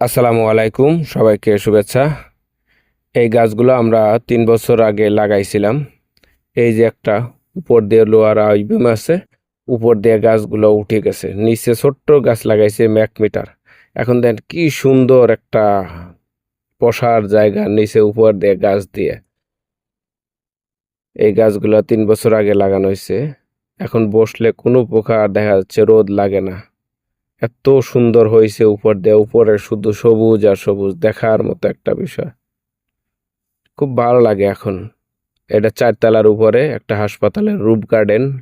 আসসালামু আলাইকুম, সবাইকে শুভেচ্ছা। এই গাছগুলো আমরা তিন বছর আগে লাগাইছিলাম। এই যে একটা উপর দিয়ে লোয়ার আইবিম আছে, উপর দিয়ে গাছগুলো উঠে গেছে। নিচে ছোট্ট গাছ লাগাইছে ম্যাক মিটার। এখন দেখেন কি সুন্দর একটা বসার জায়গা নিচে উপর দিয়ে গাছ দিয়ে। এই গাছগুলো তিন বছর আগে লাগানো হয়েছে। এখন বসলে কোনো প্রকার দেখা যাচ্ছে রোদ লাগে না। এত সুন্দর হয়েছে উপর দিয়ে। উপরে শুধু সবুজ আর সবুজ, দেখার মতো একটা বিষয়। খুব ভালো লাগে এখন। এটা চারতলার উপরে, একটা হাসপাতালের রূপ গার্ডেন।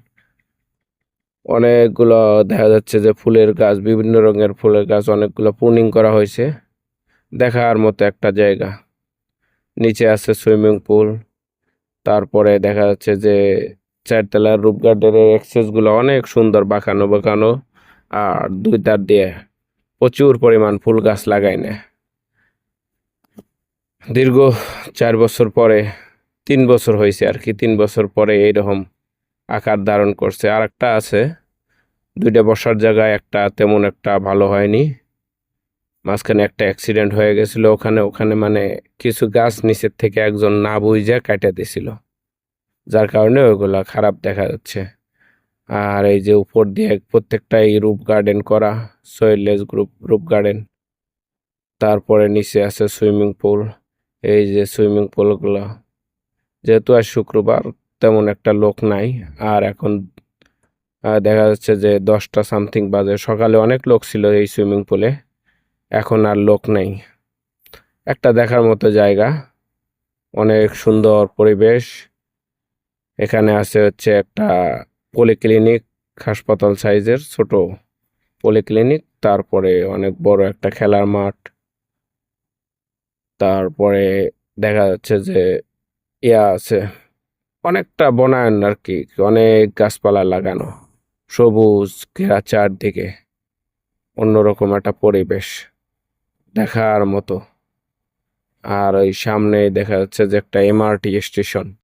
অনেকগুলো দেখা যাচ্ছে যে ফুলের গাছ, বিভিন্ন রঙের ফুলের গাছ, অনেকগুলো প্রুনিং করা হয়েছে। দেখার মতো একটা জায়গা। নিচে আছে সুইমিং পুল। তারপরে দেখা যাচ্ছে যে চারতলার রূপ গার্ডেনের অ্যাক্সেসগুলো অনেক সুন্দর, বাঁকানো বাঁকানো। আর দুই তার দিয়ে প্রচুর পরিমাণ ফুল গাছ লাগাই না। দীর্ঘ চার বছর পরে, তিন বছর হয়েছে আর কি, তিন বছর পরে এইরকম আকার ধারণ করছে। আর একটা আছে, দুইটা বসার জায়গায় একটা তেমন একটা ভালো হয়নি। মাঝখানে একটা অ্যাক্সিডেন্ট হয়ে গেছিল, ওখানে ওখানে মানে কিছু গাছ নিচের থেকে একজন না বুঝে কাটে দিছিল। যার কারণে ওইগুলা খারাপ দেখা যাচ্ছে। আর এই যে উপর দিয়ে প্রত্যেকটাই রূপ গার্ডেন করা সোয়েললেস গ্রুপ রুপ গার্ডেন। তারপরে নিচে আছে সুইমিং পুল। এই যে সুইমিং পুলগুলো, যেহেতু আজ শুক্রবার, তেমন একটা লোক নাই। আর এখন দেখা যাচ্ছে যে দশটা সামথিং বাজে। সকালে অনেক লোক ছিল এই সুইমিং পুলে, এখন আর লোক নেই। একটা দেখার মতো জায়গা। অনেক সুন্দর পরিবেশ। এখানে আছে হচ্ছে একটা পলিক্লিনিক হাসপাতাল সাইজের ছোট পলিক্লিনিক তারপরে অনেক বড় একটা খেলার মাঠ। তারপরে দেখা যাচ্ছে যে ইয়া আছে, অনেকটা বনায়ন আর কি অনেক গাছপালা লাগানো, সবুজ ঘেরা চারদিকে, অন্যরকম একটা পরিবেশ দেখার মতো। আর ওই সামনে দেখা যাচ্ছে যে একটা এমআরটি স্টেশন